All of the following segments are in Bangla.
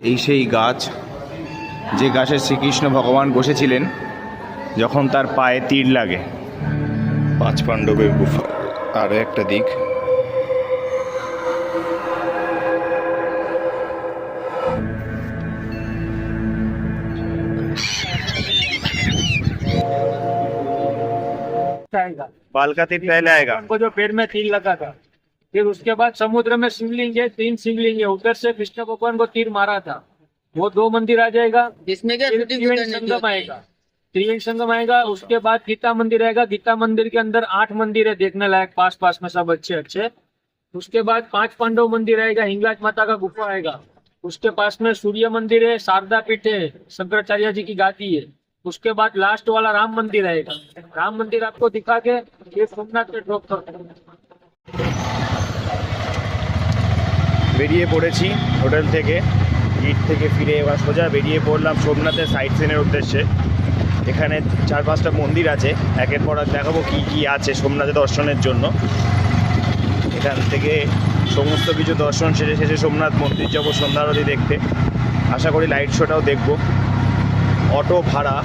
এই সেই গাছ যে গাছে শ্রীকৃষ্ণ ভগবান বসেছিলেন যখন তার পায়ে তীর লাগে পাঁচ পাণ্ডবের গুফা আরও একটা দিক आएगा बालका तीर पहले आएगा उनको जो पेड़ में तीर लगा था फिर उसके बाद समुद्र में शिवलिंग है तीन शिवलिंग है। उधर से कृष्ण भगवान को तीर मारा था। वो दो मंदिर आ जाएगा। जिसमें क्या त्रिवेणी संगम आएगा। त्रिवेणी संगम आएगा उसके बाद गीता मंदिर आएगा। गीता मंदिर के अंदर आठ मंदिर है देखने लायक पास पास में सब अच्छे अच्छे। उसके बाद पाँच पांडव मंदिर आएगा हिंगलाज माता का गुफा आएगा। उसके पास में सूर्य मंदिर है शारदा पीठ है शंकराचार्य जी की गादी है। उसके बाद लास्ट वाला राम मंदिर आएगा। राम मंदिर आपको दिखा के ये सोमनाथ पे ड्रॉप कर বেরিয়ে পড়েছি হোটেল থেকে। গিট থেকে ফিরে এবার সোজা বেরিয়ে পড়লাম সোমনাথের সাইট সিনের উদ্দেশ্যে। এখানে চার পাঁচটা মন্দির আছে। একের পর দেখাবো কী কী আছে সোমনাথে দর্শনের জন্য। এখান থেকে সমস্ত কিছু দর্শন শেষে শেষে সোমনাথ মন্দির যাব সন্ধ্যারতি দেখতে। আশা করি লাইট শোটাও দেখব। অটো ভাড়া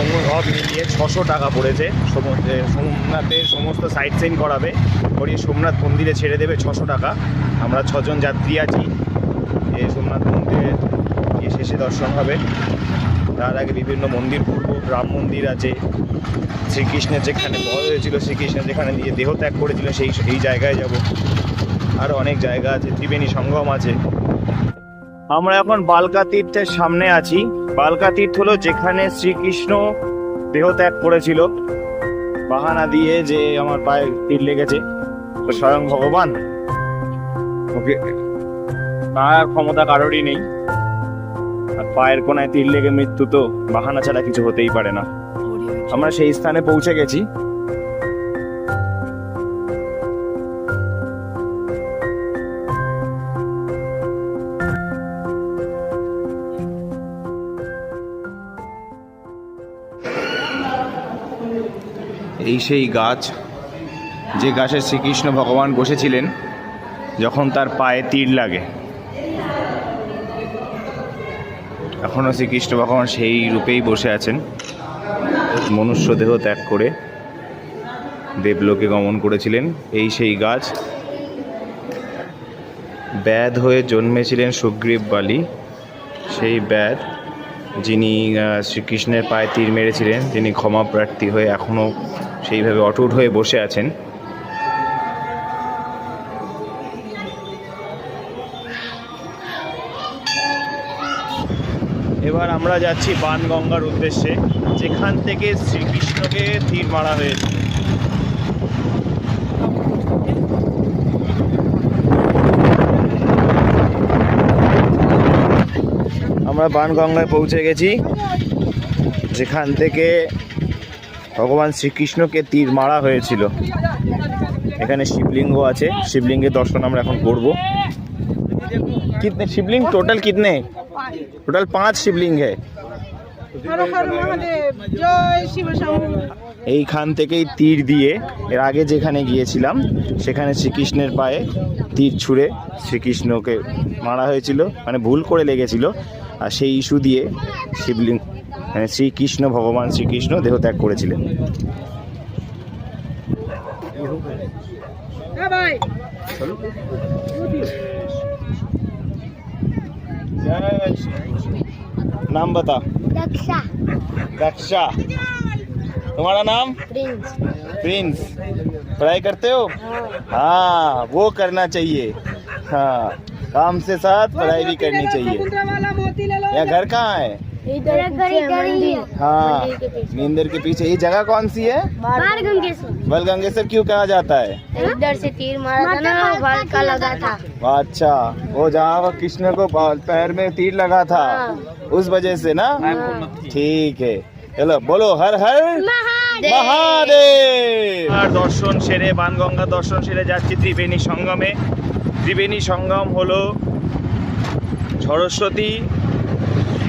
সব মিলিয়ে ছশো টাকা পড়েছে। সোমনাথের সমস্ত সাইট সিন করাবে। করিয়ে সোমনাথ মন্দিরে ছেড়ে দেবে ছশো টাকা। আমরা ছজন যাত্রী আছি। এ, সোমনাথ মন্দিরে গিয়ে শেষে দর্শন হবে। তার আগে বিভিন্ন মন্দির ঘুরবো। রাম মন্দির আছে। শ্রীকৃষ্ণের যেখানে বধ হয়েছিল, শ্রীকৃষ্ণের যেখানে দিয়ে দেহ ত্যাগ করেছিল, সেই সেই জায়গায় যাব। আরও অনেক জায়গা আছে। ত্রিবেণী সঙ্গম আছে। আমরা এখন বালকা তীর্থের সামনে আছি। বালকা তীর্থ হলো যেখানে শ্রীকৃষ্ণ দেহ ত্যাগ করেছিল। বাহানা দিয়ে যে আমার পায়ে তীর লেগেছে স্বয়ং ভগবান। ওকে, তার ক্ষমতা কারোরই নেই। আর পায়ের কোনায় তীর লেগে মৃত্যু তো বাহানা ছাড়া কিছু হতেই পারে না। আমরা সেই স্থানে পৌঁছে গেছি। এই সেই গাছ যে গাছে শ্রীকৃষ্ণ ভগবান বসেছিলেন যখন তার পায়ে তীর লাগে। এখনও শ্রীকৃষ্ণ ভগবান সেই রূপেই বসে আছেন। মনুষ্য দেহ ত্যাগ করে দেবলোকে গমন করেছিলেন। এই সেই গাছ ব্যাধ হয়ে জন্মেছিলেন সুগ্রীব বালি। সেই ব্যাধ যিনি শ্রীকৃষ্ণের পায়ে তীর মেরেছিলেন, তিনি ক্ষমা প্রার্থী হয়ে এখনও সেইভাবে অটুট হয়ে বসে আছেন। এবার আমরা যাচ্ছি বানগঙ্গার উদ্দেশ্যে, যেখান থেকে শ্রীকৃষ্ণকে তীর মারা হয়েছে। আমরা বানগঙ্গায় পৌঁছে গেছি। যেখান থেকে ভগবান শ্রীকৃষ্ণকে তীর মারা হয়েছিল। এখানে শিবলিঙ্গ আছে। শিবলিঙ্গের দর্শন আমরা এখন করব। কিতনে শিবলিঙ্গ? টোটাল কিতনে? টোটাল পাঁচ শিবলিঙ্গ। এইখান থেকেই তীর দিয়ে এর আগে যেখানে গিয়েছিলাম, সেখানে শ্রীকৃষ্ণের পায়ে তীর ছুঁড়ে শ্রীকৃষ্ণকে মারা হয়েছিল। মানে ভুল করে লেগেছিল। আর সেই ইস্যু দিয়ে শিবলিঙ্গ মানে শ্রীকৃষ্ণ ভগবান শ্রীকৃষ্ণ দেহত্যাগ করেছিলেন হ্যাঁ ভাই नाम बता दक्षा दक्षा तुम्हारा नाम प्रिंस प्रिंस पढ़ाई करते हो हाँ वो करना चाहिए हाँ काम से साथ पढ़ाई भी करनी चाहिए यह घर कहाँ है इधर घर इधर ही है हाँ मंदिर के पीछे नींदर के पीछे ये जगह कौन सी है बाहर गंगेश्वर बलगंगेश्वर क्यों कहा जाता है इधर से तीर मारा था ना बाल का लगा था अच्छा वो जहाँ वो कृष्ण को बाल- पैर में तीर लगा था उस वजह से ना ठीक है चलो बोलो हर हर মহাদেব আর দর্শন সেরে বানগঙ্গা দর্শন সেরে যাচ্ছি ত্রিবেণী সঙ্গমে ত্রিবেণী সঙ্গম হলো সরস্বতী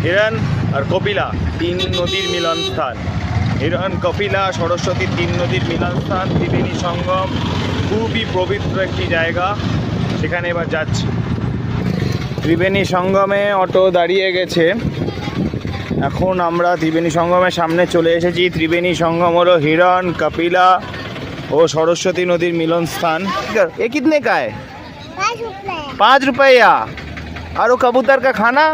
হিরণ আর কপিলা তিন নদীর মিলনস্থান। হিরণ কপিলা সরস্বতী তিন নদীর মিলনস্থান ত্রিবেণী সঙ্গম খুবই পবিত্র একটি জায়গা। সেখানে এবার যাচ্ছি। ত্রিবেণী সঙ্গমে অটো দাঁড়িয়ে গেছে। এখন আমরা ত্রিবেণী সঙ্গমের সামনে চলে এসেছি। ত্রিবেণী সঙ্গম হলো হিরণ কপিলা ও সরস্বতী নদীর মিলনস্থান। এ কিতনে কায়? পাঁচ রুপাইয়া। আরও কবুতর কা খানা?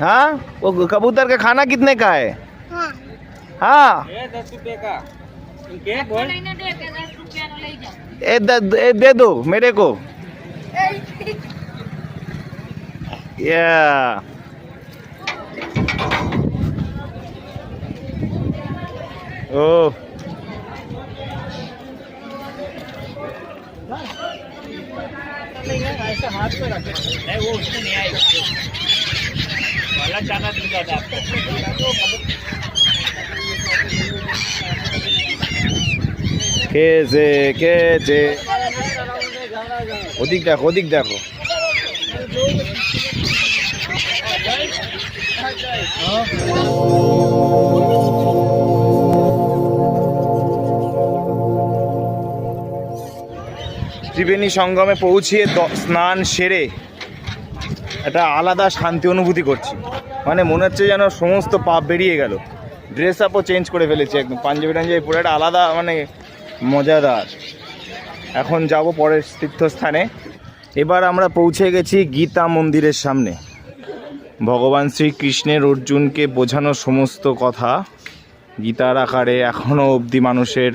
हाँ? वो कबूतर का खाना कितने का है? हाँ, हाँ? दस रुपये का। दे दो मेरे को। या ओ ऐसा हाथ पे रखे वो उसमें नहीं आएगा। খেয়েছে খেয়েছে ওদিক দেখো ওদিক দেখো। ত্রিবেণী সঙ্গমে পৌঁছিয়ে স্নান সেরে একটা আলাদা শান্তি অনুভূতি করছি। মানে মনে হচ্ছে যেন সমস্ত পাপ বেরিয়ে গেল। ড্রেস আপও চেঞ্জ করে ফেলেছি একদম। পাঞ্জাবি টাঞ্জাবি পুরো একটা আলাদা মানে মজাদার। এখন যাব পরের তীর্থস্থানে। এবার আমরা পৌঁছে গেছি গীতা মন্দিরের সামনে। ভগবান শ্রীকৃষ্ণের অর্জুনকে বোঝানো সমস্ত কথা গীতার আকারে এখনও অবধি মানুষের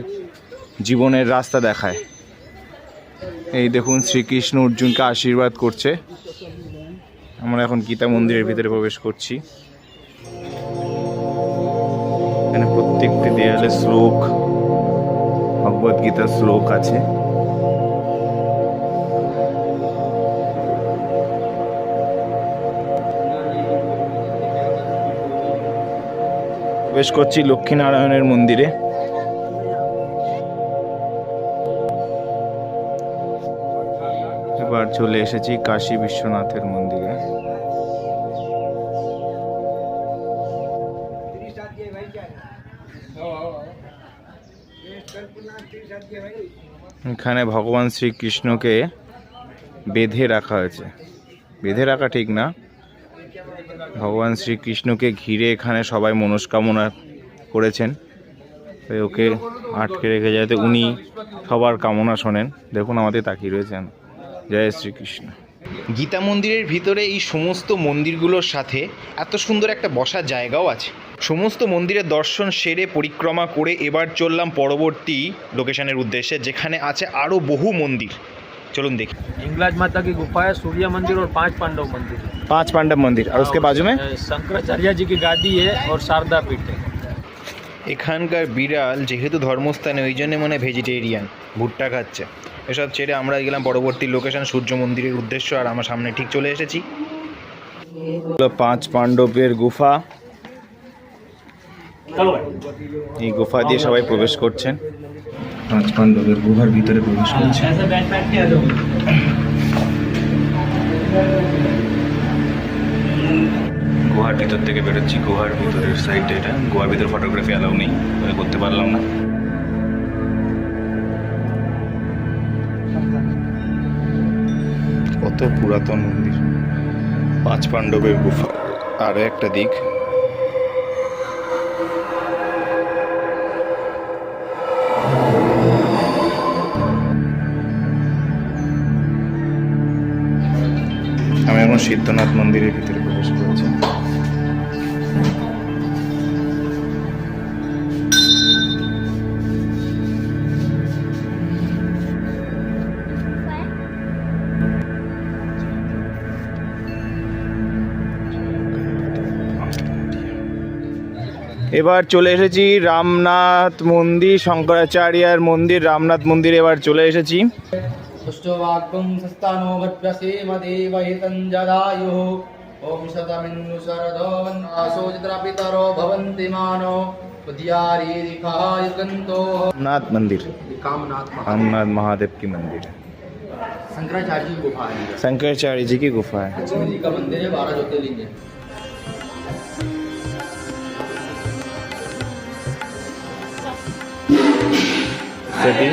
জীবনের রাস্তা দেখায়। এই দেখুন শ্রীকৃষ্ণ অর্জুনকে আশীর্বাদ করছে। আমরা এখন গীতা মন্দিরের ভিতরে প্রবেশ করছি। এখানে প্রত্যেকটি দেয়ালে শ্লোক ভগবদ গীতার শ্লোক আছে। প্রবেশ করছি লক্ষ্মীনারায়ণের মন্দিরে। চলে এসেছি কাশী বিশ্বনাথের মন্দিরে। এখানে ভগবান শ্রীকৃষ্ণকে বেঁধে রাখা হয়েছে। বেঁধে রাখা ঠিক না। ভগবান শ্রীকৃষ্ণকে ঘিরে এখানে সবাই মনস্কামনা করেছেন। ওকে আটকে রেখে যাতে উনি সবার কামনা শোনেন। দেখুন আমাদের তাকিয়ে রয়েছেন। জয় শ্রীকৃষ্ণ গীতা মন্দিরের ভিতরে এই সমস্ত মন্দিরগুলোর সাথে এত সুন্দর একটা বসার জায়গাও আছে সমস্ত মন্দিরের দর্শন সেরে পরিক্রমা করে এবার চললাম পরবর্তী লোকেশনের উদ্দেশ্যে যেখানে আছে আরও বহু মন্দির চলুন দেখি हिंगलाज माता की गुफा है सूर्य मंदिर और पांच पांडव मंदिर है। पांच पांडव मंदिर और उसके बाजू में अ, शंकराचार्य जी की गादी है और शारदा पीठ है এখানকার বিড়াল যেহেতু ধর্মস্থানে ওই জন্য মনে ভেজিটেরিয়ান ভুট্টা খাচ্ছে। এসব ছেড়ে আমরা গেলাম পরবর্তী লোকেশন সূর্য মন্দিরের উদ্দেশ্য আর আমার সামনে ঠিক চলে এসেছি। পাঁচ পাণ্ডবের গুফা। এই গুফা দিয়ে সবাই প্রবেশ করছেন। পাঁচ পাণ্ডবের গুহার ভিতরে প্রবেশ করছেন গুহার ভিতর থেকে বেরোচ্ছি। গুহার ভিতরের সাইডটা এটা। গুহার ভিতরে ফটোগ্রাফি অ্যালাউ নেই করতে পারলাম না। কত পুরাতন মন্দির। পাঁচ পাণ্ডবের গুফা। আরও একটা দিক। আমি এখন সিদ্ধনাথ মন্দিরের ভিতরে। এবার চলে এসেছি রামনাথ মন্দির শঙ্করাচার্যার মন্দির রামনাথ মন্দির এবার চলে এসেছি पुष्टवाक्यं सस्तानो वत्प्रसीमदेवहितञ्जदायुः ॐ शतमिन्नु शरदो वन्नासो चित्रपितरो भवन्ति मानो उद्यारीरिखायुगन्तो रामनाथ मंदिर कामनाथ महादेव रामनाथ महादेव की मंदिर है शंकराचार्य की गुफा है शंकराचार्य जी की गुफा है लक्ष्मी जी का मंदिर है बारह ज्योतिर्लिंग है সেটি?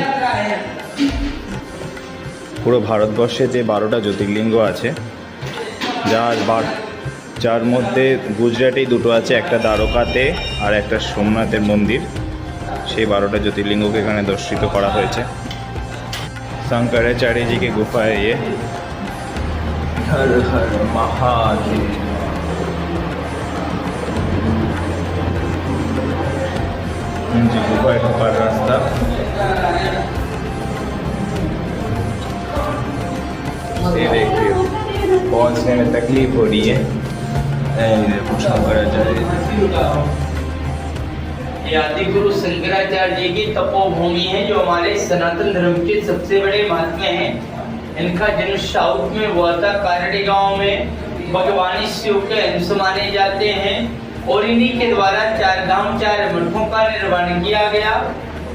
পুরো ভারতবর্ষে যে বারোটা জ্যোতির্লিঙ্গ আছে যার বার যার মধ্যে গুজরাটেই দুটো আছে, একটা দ্বারকাতে আর একটা সোমনাথের মন্দির। সেই বারোটা জ্যোতির্লিঙ্গকে এখানে দর্শিত করা হয়েছে। শঙ্করাচার্যজিকে গুফায় ইয়ে হর হর মহাদেব। গুফায় ঢোকার রাস্তা गुफा ढोकार रास्ता ये में तकलीफ़ हो रही है। ये देखो शंकराचार्य आदि गुरु शंकराचार्य जी की तपोभूमि है, जो हमारे सनातन धर्म के सबसे बड़े महात्मा हैं। इनका जन्म साउथ में हुआ था, कारडी गाँव में। भगवान शिव के अंश माने जाते हैं, और इन्हीं के द्वारा चार धाम, चार मठों का निर्माण किया गया।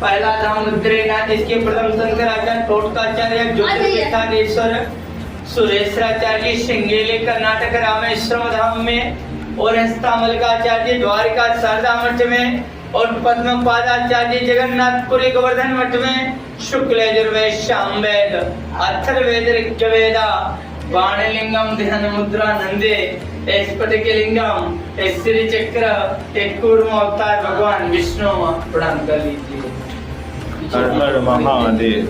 पहला धाम रुद्रनाथ, इसके प्रथम शंकराचार्य टोटकाचार्य ज्योतिर्पीठाधीश्वर सुरेश्वराचार्य श्रृंगेरी कर्नाटक रामेश्वरम धाम में और हस्तामलकाचार्य द्वारिका शारदा मठ में और पद्म पादाचार्य जगन्नाथपुरी गोवर्धन मठ में शुक्ल यजुर्वेद श्याम वेद अथर्वेद ऋग्वेदा बाणलिंगम ध्यान मुद्रा नंदे स्फटिक लिंगम श्री चक्र कूर्म अवतार भगवान विष्णु, प्रणाम कर लीजिए महादेव।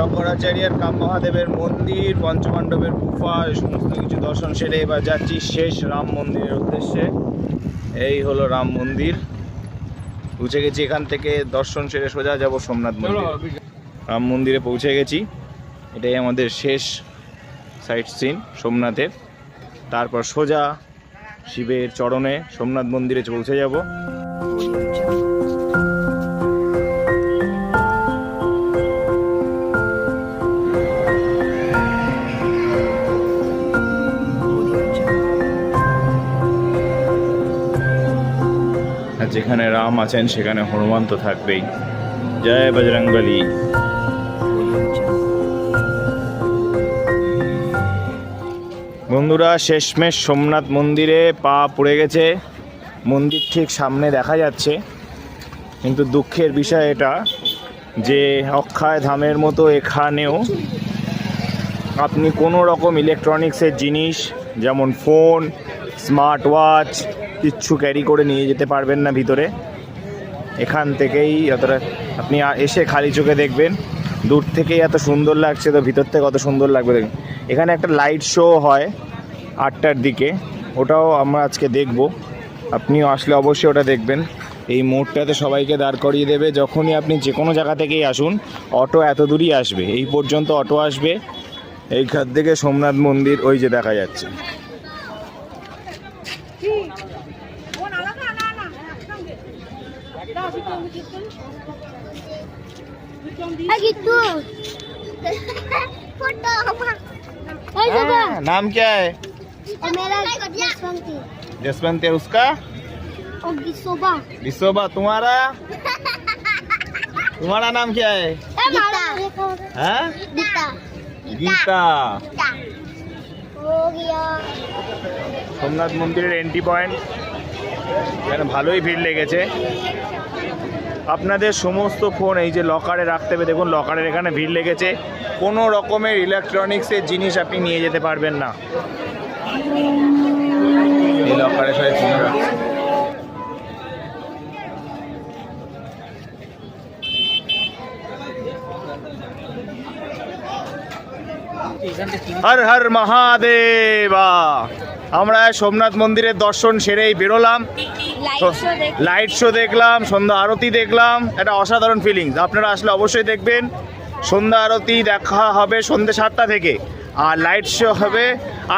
শঙ্করাচার্যের কাম মহাদেবের মন্দির পঞ্চপাণ্ডবের গুফা এই সমস্ত কিছু দর্শন সেরে এবার যাচ্ছি শেষ রাম মন্দিরের উদ্দেশ্যে। এই হলো রাম মন্দির। পৌঁছে গেছি এখান থেকে দর্শন সেরে সোজা যাব সোমনাথ মন্দির। রাম মন্দিরে পৌঁছে গেছি। এটাই আমাদের শেষ সাইট সিন সোমনাথের। তারপর সোজা শিবের চরণে সোমনাথ মন্দিরে পৌঁছে যাব। যেখানে রাম আছেন, সেখানে হনুমান তো থাকবেই। জয় বজরংবলী। বন্ধুরা, শেষমেশ সোমনাথ মন্দিরে পা পড়ে গেছে। মন্দির ঠিক সামনে দেখা যাচ্ছে। কিন্তু দুঃখের বিষয় এটা যে অক্ষয় ধামের মতো এখানেও আপনি কোনো রকম ইলেকট্রনিক্সের জিনিস, যেমন ফোন স্মার্ট ওয়াচ কিচ্ছু ক্যারি করে নিয়ে যেতে পারবেন না ভিতরে। এখান থেকেই অতটা আপনি এসে খালি চোখে দেখবেন। দূর থেকেই এত সুন্দর লাগছে, তো ভিতর থেকে কত সুন্দর লাগবে দেখুন। এখানে একটা লাইট শো হয় আটটার দিকে। ওটাও আমরা আজকে দেখব। আপনিও আসলে অবশ্যই ওটা দেখবেন। এই মোড়টাতে সবাইকে দাঁড় করিয়ে দেবে। যখনই আপনি যে কোনো জায়গা থেকেই আসুন, অটো এত দূরই আসবে। এই পর্যন্ত অটো আসবে। এইখান থেকে সোমনাথ মন্দির, ওই যে দেখা যাচ্ছে। नाम क्या है Eh मेरा जसवंती. जसवंत है उसका Oh Gisoba. विशोबा तुम्हारा तुम्हारा नाम क्या है Gita. हाँ Gita. गीता Gita. हो गया সোমনাথ মন্দিরের এন্ট্রি পয়েন্ট এখানে ভালোই ভিড় লেগেছে আপনাদের সমস্ত ফোন এই যে লকারে রাখতে হবে। দেখুন লকারের এখানে ভিড় লেগেছে। কোনো রকমের ইলেকট্রনিক্সের জিনিস আপনি নিয়ে যেতে পারবেন না। এই লকারে সবাই ফোন রাখছে। হর হর মহাদেবা। আমরা সোমনাথ মন্দিরের দর্শন সেরেই বেরোলাম। লাইট শো দেখলাম। সন্ধ্যা আরতি দেখলাম একটা অসাধারণ ফিলিংস আপনারা আসলে অবশ্যই দেখবেন সন্ধ্যা আরতি দেখা হবে সন্ধ্যে সাতটা থেকে আর লাইট শো হবে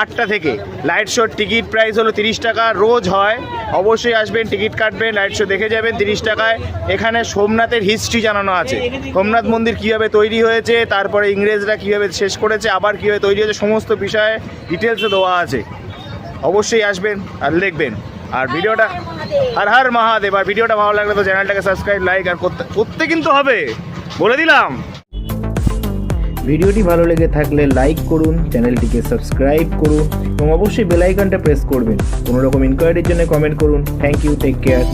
আটটা থেকে। লাইট শোর টিকিট প্রাইস হলো তিরিশ টাকা রোজ হয়। অবশ্যই আসবেন টিকিট কাটবেন লাইট শো দেখে যাবেন তিরিশ টাকায়। এখানে সোমনাথের হিস্ট্রি জানানো আছে। সোমনাথ মন্দির কীভাবে তৈরি হয়েছে তারপরে ইংরেজরা কীভাবে শেষ করেছে আবার কীভাবে তৈরি হয়েছে সমস্ত বিষয়ে ডিটেলসে দেওয়া আছে। অবশ্যই আসবেন আর দেখবেন আর ভিডিওটা আর হার মহাদেব আর ভিডিওটা ভালো লাগলে তো চ্যানেলটাকে সাবস্ক্রাইব লাইক আর করতে করতে কিন্তু হবে। বলে দিলাম। ভিডিওটি ভালো লেগে থাকলে লাইক করুন চ্যানেলটিকে সাবস্ক্রাইব করুন এবং অবশ্যই বেলাইকনটা প্রেস করবেন। কোনো রকম ইনকোয়ারির জন্য কমেন্ট করুন। Thank you take care